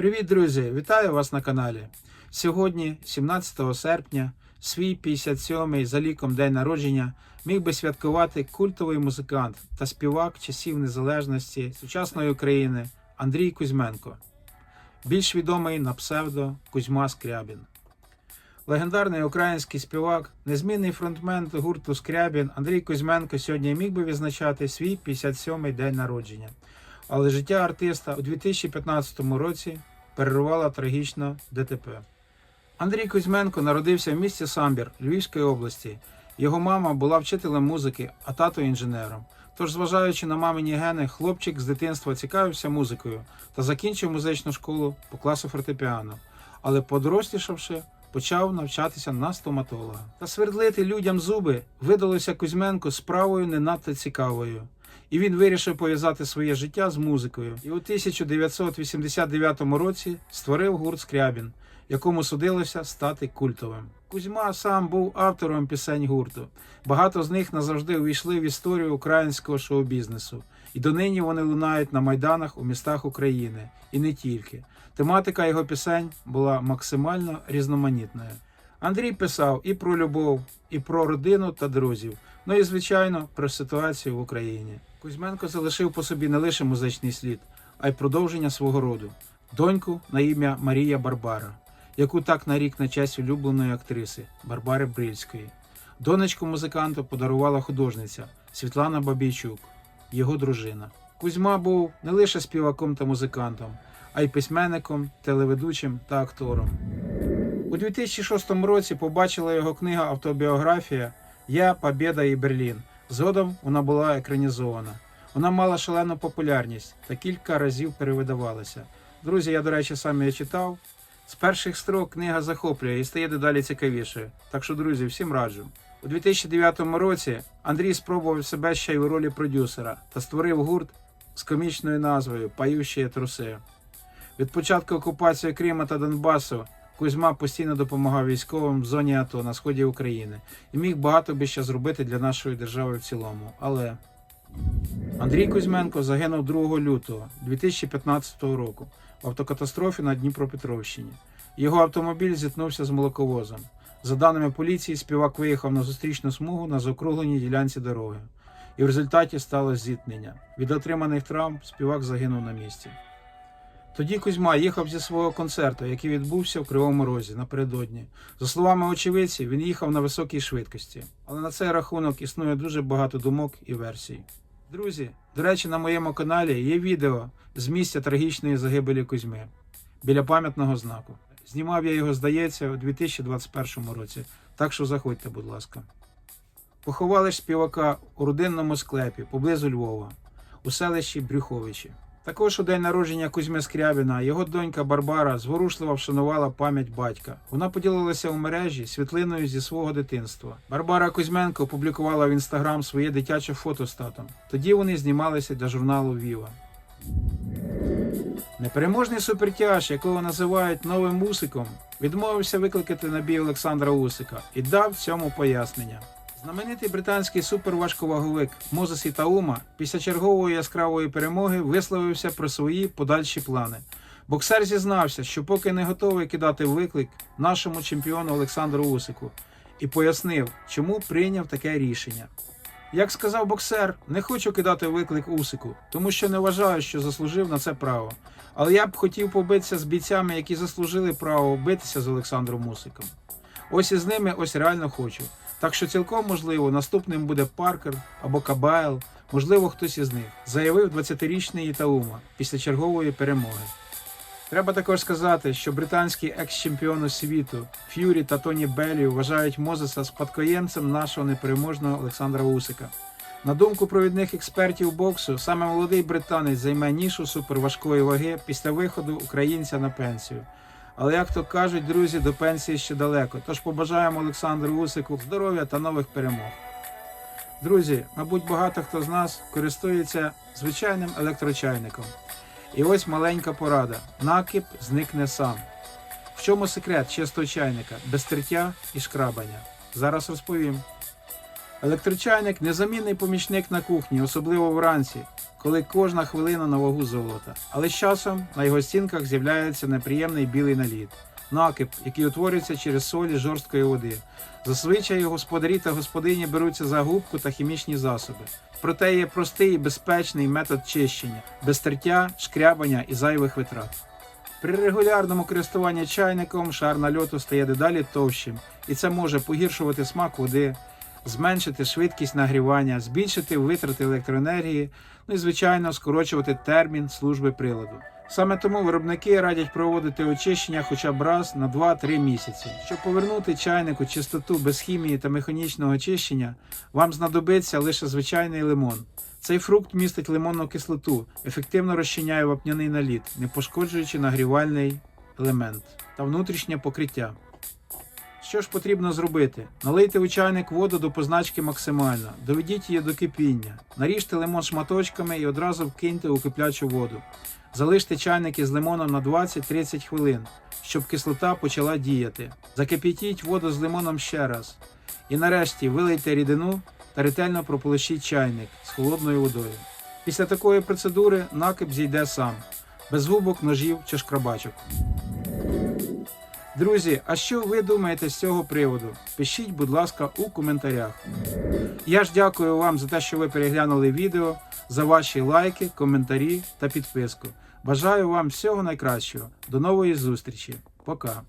Привіт, друзі! Вітаю вас на каналі. Сьогодні, 17 серпня, свій 57-й за ліком день народження міг би святкувати культовий музикант та співак часів незалежності сучасної України Андрій Кузьменко, більш відомий на псевдо Кузьма Скрябін. Легендарний український співак, незмінний фронтмен гурту Скрябін Андрій Кузьменко сьогодні міг би відзначати свій 57-й день народження. Але життя артиста у 2015 році перервала трагічно ДТП. Андрій Кузьменко народився в місті Самбір Львівської області. Його мама була вчителем музики, а тато інженером. Тож, зважаючи на мамині гени, хлопчик з дитинства цікавився музикою та закінчив музичну школу по класу фортепіано. Але подорослішавши, почав навчатися на стоматолога. Та свердлити людям зуби видалося Кузьменку справою не надто цікавою. І він вирішив пов'язати своє життя з музикою. І у 1989 році створив гурт Скрябін, якому судилося стати культовим. Кузьма сам був автором пісень гурту. Багато з них назавжди увійшли в історію українського шоу-бізнесу. І донині вони лунають на майданах у містах України. І не тільки. Тематика його пісень була максимально різноманітною. Андрій писав і про любов, і про родину та друзів, ну і, звичайно, про ситуацію в Україні. Кузьменко залишив по собі не лише музичний слід, а й продовження свого роду доньку на ім'я Марія Барбара, яку так нарік на честь улюбленої актриси Барбари Брильської. Донечку музиканту подарувала художниця Світлана Бабійчук, його дружина. Кузьма був не лише співаком та музикантом, а й письменником, телеведучим та актором. У 2006 році побачила його книга автобіографія Я, Побєда і Берлін. Згодом вона була екранізована. Вона мала шалену популярність та кілька разів перевидавалася. Друзі, я, до речі, сам її читав. З перших строк книга захоплює і стає дедалі цікавішою. Так що, друзі, всім раджу. У 2009 році Андрій спробував себе ще й у ролі продюсера та створив гурт з комічною назвою Пающі труси. Від початку окупації Крима та Донбасу Кузьма постійно допомагав військовим в зоні АТО на сході України і міг багато би ще зробити для нашої держави в цілому. Але Андрій Кузьменко загинув 2 лютого 2015 року в автокатастрофі на Дніпропетровщині. Його автомобіль зіткнувся з молоковозом. За даними поліції, співак виїхав на зустрічну смугу на заокругленій ділянці дороги, і в результаті сталося зіткнення. Від отриманих травм співак загинув на місці. Тоді Кузьма їхав зі свого концерту, який відбувся в Кривому Розі напередодні. За словами очевидців, він їхав на високій швидкості. Але на цей рахунок існує дуже багато думок і версій. Друзі, до речі, на моєму каналі є відео з місця трагічної загибелі Кузьми біля пам'ятного знаку. Знімав я його, здається, у 2021 році. Так що заходьте, будь ласка. Поховали ж співака у родинному склепі поблизу Львова, у селищі Брюховичі. Також у день народження Кузьми Скрябіна його донька Барбара зворушливо вшанувала пам'ять батька. Вона поділилася у мережі світлиною зі свого дитинства. Барбара Кузьменко опублікувала в інстаграм своє дитяче фото з татом. Тоді вони знімалися для журналу Віва. Непереможний супертяж, якого називають новим мусиком, відмовився викликати на бій Олександра Усика і дав цьому пояснення. Знаменитий британський суперважковаговик Мозес Ітаума після чергової яскравої перемоги висловився про свої подальші плани. Боксер зізнався, що поки не готовий кидати виклик нашому чемпіону Олександру Усику, і пояснив, чому прийняв таке рішення. Як сказав боксер, не хочу кидати виклик Усику, тому що не вважаю, що заслужив на це право. Але я б хотів побитися з бійцями, які заслужили право битися з Олександром Усиком. Ось із ними ось реально хочу. Так що цілком можливо наступним буде Паркер або Кабайл, можливо, хтось із них, заявив 20-річний Ітаума після чергової перемоги. Треба також сказати, що британські екс-чемпіони світу Ф'юрі та Тоні Беллі вважають Мозеса спадкоємцем нашого непереможного Олександра Усика. На думку провідних експертів боксу, саме молодий британець займе нішу суперважкої ваги після виходу українця на пенсію. Але як то кажуть, друзі, до пенсії ще далеко. Тож побажаємо Олександру Усику здоров'я та нових перемог. Друзі, мабуть, багато хто з нас користується звичайним електрочайником. І ось маленька порада: накип зникне сам. В чому секрет чистого чайника, без триття і шкрабання? Зараз розповім. Електрочайник незамінний помічник на кухні, особливо вранці, коли кожна хвилина на вагу золота. Але з часом на його стінках з'являється неприємний білий наліт, накип, який утворюється через солі жорсткої води. Зазвичай господарі та господині беруться за губку та хімічні засоби. Проте є простий і безпечний метод чищення, без тертя, шкрябання і зайвих витрат. При регулярному користуванні чайником шар нальоту стає дедалі товщим, і це може погіршувати смак води, зменшити швидкість нагрівання, збільшити витрати електроенергії, ну і звичайно скорочувати термін служби приладу. Саме тому виробники радять проводити очищення хоча б раз на 2-3 місяці. Щоб повернути чайнику чистоту без хімії та механічного очищення, вам знадобиться лише звичайний лимон. Цей фрукт містить лимонну кислоту, ефективно розчиняє вапняний наліт, не пошкоджуючи нагрівальний елемент та внутрішнє покриття. Що ж потрібно зробити? Налийте у чайник воду до позначки максимально, доведіть її до кипіння, наріжте лимон шматочками і одразу вкиньте у киплячу воду. Залиште чайник із лимоном на 20-30 хвилин, щоб кислота почала діяти. Закип'ятіть воду з лимоном ще раз. І нарешті вилийте рідину та ретельно прополощіть чайник з холодною водою. Після такої процедури накип зійде сам, без губок, ножів чи шкрабачок. Друзі, а що ви думаєте з цього приводу? Пишіть, будь ласка, у коментарях. Я ж дякую вам за те, що ви переглянули відео, за ваші лайки, коментарі та підписку. Бажаю вам всього найкращого. До нової зустрічі. Пока.